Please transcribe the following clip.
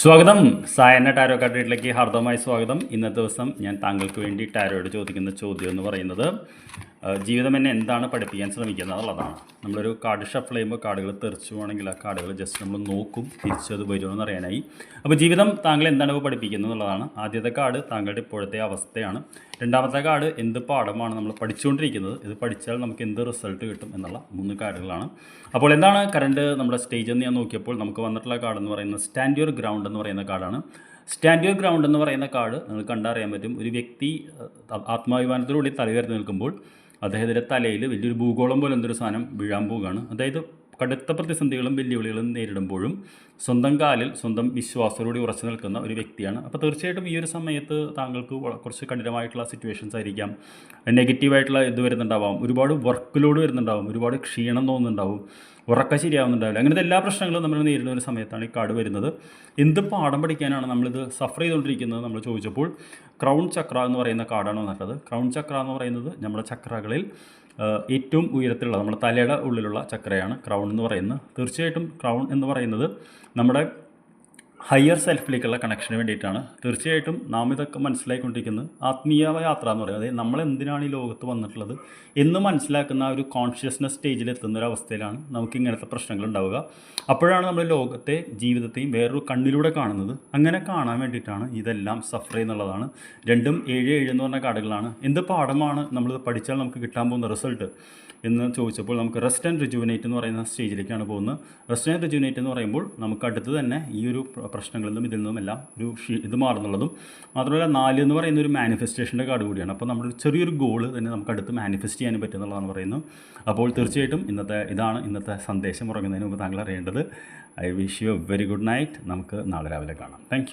സ്വാഗതം. സായന ടാരോ കാർഡിലേക്ക് ഹാർദവമായ സ്വാഗതം. ഇന്നത്തെ ദിവസം ഞാൻ താങ്കൾക്ക് വേണ്ടി ടാരോയോട് ചോദിക്കുന്ന ചോദ്യം എന്ന് പറയുന്നത് ജീവിതം എന്നെ എന്താണ് പഠിപ്പിക്കാൻ ശ്രമിക്കുന്നത് എന്നുള്ളതാണ്. നമ്മളൊരു കാർഡ് ഷഫിൾ ചെയ്യുമ്പോൾ കാർഡുകൾ തെറിച്ചു പോകണമെങ്കിൽ ആ കാർഡുകൾ ജസ്റ്റ് നമ്മൾ നോക്കും തിരിച്ചത് വരുമെന്ന് അറിയാനായി. അപ്പോൾ ജീവിതം താങ്കൾ എന്താണ് പഠിപ്പിക്കുന്നത് എന്നുള്ളതാണ്. ആദ്യത്തെ കാർഡ് താങ്കളുടെ ഇപ്പോഴത്തെ അവസ്ഥയാണ്. രണ്ടാമത്തെ കാർഡ് എന്ത് പാഠമാണ് നമ്മൾ പഠിച്ചുകൊണ്ടിരിക്കുന്നത്. ഇത് പഠിച്ചാൽ നമുക്ക് എന്ത് റിസൾട്ട് കിട്ടും എന്നുള്ള മൂന്ന് കാർഡുകളാണ് അപ്പോൾ എന്താണ് കറണ്ട് നമ്മുടെ സ്റ്റേജ് എന്ന് ഞാൻ നോക്കിയപ്പോൾ നമുക്ക് വന്നിട്ടുള്ള കാർഡ് എന്ന് പറയുന്നത് സ്റ്റാൻഡ് യുവർ ഗ്രൗണ്ട് എന്ന് പറയുന്ന കാർഡാണ് സ്റ്റാൻഡ് യുവർ ഗ്രൗണ്ട് എന്ന് പറയുന്ന കാർഡ് നിങ്ങൾ കണ്ടറിയാൻ പറ്റും. ഒരു വ്യക്തി ആത്മാഭിമാനത്തിലൂടെ തലയുയർത്തി നിൽക്കുമ്പോൾ അദ്ദേഹത്തിന്റെ തലയിൽ വലിയൊരു ഭൂഗോളം പോലെ എന്തൊരു സാധനം വീഴാൻ പോവുകയാണ്. അതായത് കടുത്ത പ്രതിസന്ധികളും വെല്ലുവിളികളും നേരിടുമ്പോഴും സ്വന്തം കാലിൽ സ്വന്തം വിശ്വാസത്തോടെ ഉറച്ചു നിൽക്കുന്ന ഒരു വ്യക്തിയാണ്. അപ്പോൾ തീർച്ചയായിട്ടും ഈ ഒരു സമയത്ത് താങ്കൾക്ക് കുറച്ച് കഠിനമായിട്ടുള്ള സിറ്റുവേഷൻസ് ആയിരിക്കാം. നെഗറ്റീവായിട്ടുള്ള ഇത് വരുന്നുണ്ടാവാം. ഒരുപാട് വർക്ക് ലോഡ് വരുന്നുണ്ടാവും. ഒരുപാട് ക്ഷീണം തോന്നുന്നുണ്ടാവും. ഉറക്ക ശരിയാവുന്നുണ്ടാവില്ല. അങ്ങനത്തെ എല്ലാ പ്രശ്നങ്ങളും നമ്മൾ നേരിടുന്ന ഒരു സമയത്താണ് ഈ കാർഡ് വരുന്നത്. എന്ത് പാഠം പഠിക്കാനാണ് നമ്മളിത് സഫർ ചെയ്തുകൊണ്ടിരിക്കുന്നത് നമ്മൾ ചോദിച്ചപ്പോൾ ക്രൗൺ ചക്ര എന്ന് പറയുന്ന കാർഡാണ് വന്നിട്ടുള്ളത്. ക്രൗൺ ചക്ര എന്ന് പറയുന്നത് നമ്മുടെ ചക്രകളിൽ ഏറ്റവും ഉയരത്തിലുള്ള നമ്മുടെ തലയുടെ ഉള്ളിലുള്ള ചക്രയാണ് ക്രൗൺ എന്ന് പറയുന്നത്. തീർച്ചയായിട്ടും ക്രൗൺ എന്ന് പറയുന്നത് നമ്മുടെ ഹയർ സെൽഫിലേക്കുള്ള കണക്ഷന് വേണ്ടിയിട്ടാണ്. തീർച്ചയായിട്ടും നാം ഇതൊക്കെ മനസ്സിലാക്കിക്കൊണ്ടിരിക്കുന്നത് ആത്മീയ യാത്ര എന്ന് പറയുന്നത് അതായത് നമ്മൾ എന്തിനാണ് ഈ ലോകത്ത് വന്നിട്ടുള്ളത് എന്ന് മനസ്സിലാക്കുന്ന ആ ഒരു കോൺഷ്യസ്നസ് സ്റ്റേജിൽ എത്തുന്ന ഒരു അവസ്ഥയിലാണ് നമുക്ക് ഇങ്ങനത്തെ പ്രശ്നങ്ങൾ ഉണ്ടാവുക. അപ്പോഴാണ് നമ്മൾ ലോകത്തെ ജീവിതത്തെയും വേറൊരു കണ്ണിലൂടെ കാണുന്നത്. അങ്ങനെ കാണാൻ വേണ്ടിയിട്ടാണ് ഇതെല്ലാം സഫർ ചെയ്യുന്നുള്ളതാണ്. രണ്ടും ഏഴ് ഏഴ് എന്ന് പറഞ്ഞ കാർഡുകളാണ്. എന്ത് പാഠമാണ് നമ്മളിത് പഠിച്ചാൽ നമുക്ക് കിട്ടാൻ പോകുന്ന റിസൾട്ട് എന്ന് ചോദിച്ചപ്പോൾ നമുക്ക് റെസ്റ്റ് ആൻഡ് റിജുവിനേറ്റ് എന്ന് പറയുന്ന സ്റ്റേജിലേക്കാണ് പോകുന്നത്. റെസ്റ്റ് ആൻഡ് റിജുവിനേറ്റ് എന്ന് പറയുമ്പോൾ നമുക്ക് അടുത്ത് തന്നെ ഈ ഒരു പ്രശ്നങ്ങളിൽ നിന്നും ഇതിൽ നിന്നും എല്ലാം ഒരു ഇത് മാറുന്നുള്ളതും മാത്രമല്ല നാല് എന്ന് പറയുന്ന ഒരു മാനിഫെസ്റ്റേഷന്റെ കാർഡ് കൂടിയാണ്. അപ്പോൾ നമ്മുടെ ചെറിയൊരു ഗോൾ തന്നെ നമുക്ക് അടുത്ത് മാനിഫെസ്റ്റ് ചെയ്യാൻ പറ്റുന്നുള്ളതാണ് പറയുന്നത്. അപ്പോൾ തീർച്ചയായിട്ടും ഇന്നത്തെ ഇതാണ് ഇന്നത്തെ സന്ദേശം ഉറങ്ങുന്നതിന് മുമ്പ് താങ്കൾ അറിയേണ്ടത്. I wish you a very good night നമുക്ക് നാളെ രാവിലെ കാണാം. താങ്ക്